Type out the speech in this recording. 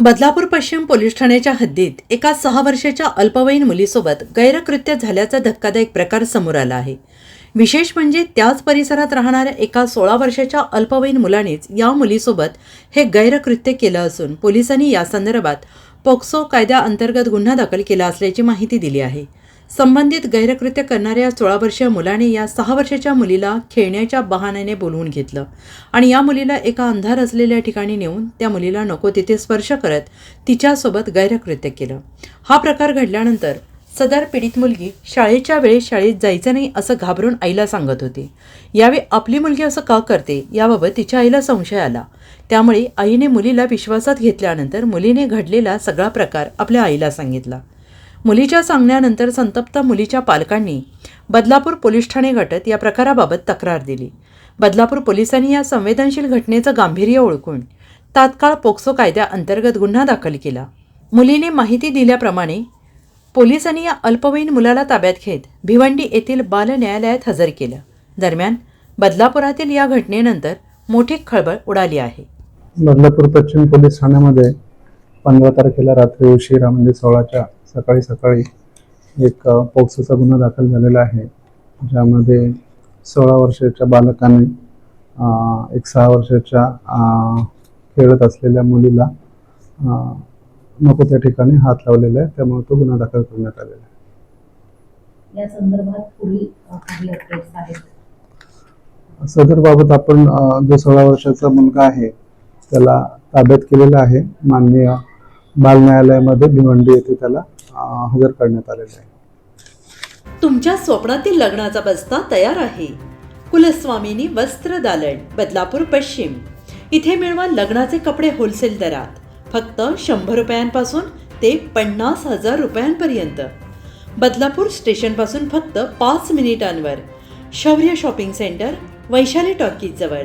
बदलापूर पश्चिम पोलीस ठाण्याच्या हद्दीत एका सहा वर्षाच्या अल्पवयीन मुलीसोबत गैरकृत्य झाल्याचा धक्कादायक प्रकार समोर आला आहे. विशेष म्हणजे त्याच परिसरात राहणाऱ्या एका सोळा वर्षाच्या अल्पवयीन मुलानेच या मुलीसोबत हे गैरकृत्य केलं असून पोलिसांनी या संदर्भात पोक्सो कायद्याअंतर्गत गुन्हा दाखल केला असल्याची माहिती दिली आहे. संबंधित गैरकृत्य करणाऱ्या सोळा वर्षीय मुलाने या सहा वर्षाच्या मुलीला खेळण्याच्या बहाण्याने बोलवून घेतलं. आणि या मुलीला एका अंधार असलेल्या ठिकाणी नेऊन त्या मुलीला नको तिथे स्पर्श करत तिच्यासोबत गैरकृत्य केलं. हा प्रकार घडल्यानंतर सदर पीडित मुलगी शाळेच्या वेळेत शाळेत जायचं नाही असं घाबरून आईला सांगत होती. यावेळी आपली मुलगी असं का करते याबाबत तिच्या आईला संशय आला. त्यामुळे आईने मुलीला विश्वासात घेतल्यानंतर मुलीने घडलेला सगळा प्रकार आपल्या आईला सांगितला. मुलीच्या सांगण्यानंतर संतप्त मुलीच्या पालकांनी बदलापूर पोलीस ठाणे घटत या प्रकाराबाबत तक्रार दिली. बदलापूर पोलिसांनी या संवेदनशील घटनेचं गांभीर्य ओळखून तात्काळ पोक्सो कायद्याअंतर्गत गुन्हा दाखल केला. मुलीने माहिती दिल्याप्रमाणे पोलिसांनी या अल्पवयीन मुलाला ताब्यात घेत भिवंडी येथील बाल न्यायालयात हजर केलं. दरम्यान बदलापुरातील या घटनेनंतर मोठी खळबळ उडाली आहे. बदलापूर पश्चिम पोलीस ठाण्यामध्ये पंधरा तारखेला रात्री उशिरा म्हणजे सोळाच्या सकाळी सकाळी एक पोक्सोचा गुन्हा दाखल झालेला आहे. ज्यामध्ये सोळा वर्षाच्या बालकाने एक सहा वर्षाच्या खेळत असलेल्या मुलीला नको त्या ठिकाणी हात लावलेला आहे. त्यामुळे तो गुन्हा दाखल करण्यात आलेला आहे. या संदर्भात पुढील अ, काही अपडेट्स आहेत? सदर बाबत आपण जो सोळा वर्षाचा मुलगा आहे त्याला ताब्यात केलेला आहे. माननीय बाल न्यायालयामध्ये भिवंडी येथे त्याला हजर करण्यात आलेलं आहे. तुमच्या स्वप्नातील लग्नाचा बस्ता तयार आहे. कुलस्वामिनी वस्त्र दालन बदलापूर पश्चिम. इथे मिळवा लग्नाचे कपडे होलसेल दरात. फक्त शंभर रुपयांपासून ते पन्नास हजार रुपयांपर्यंत. बदलापूर स्टेशनपासून फक्त पाच मिनिटांवर. शौर्य शॉपिंग सेंटर वैशाली टॉकीजजवळ.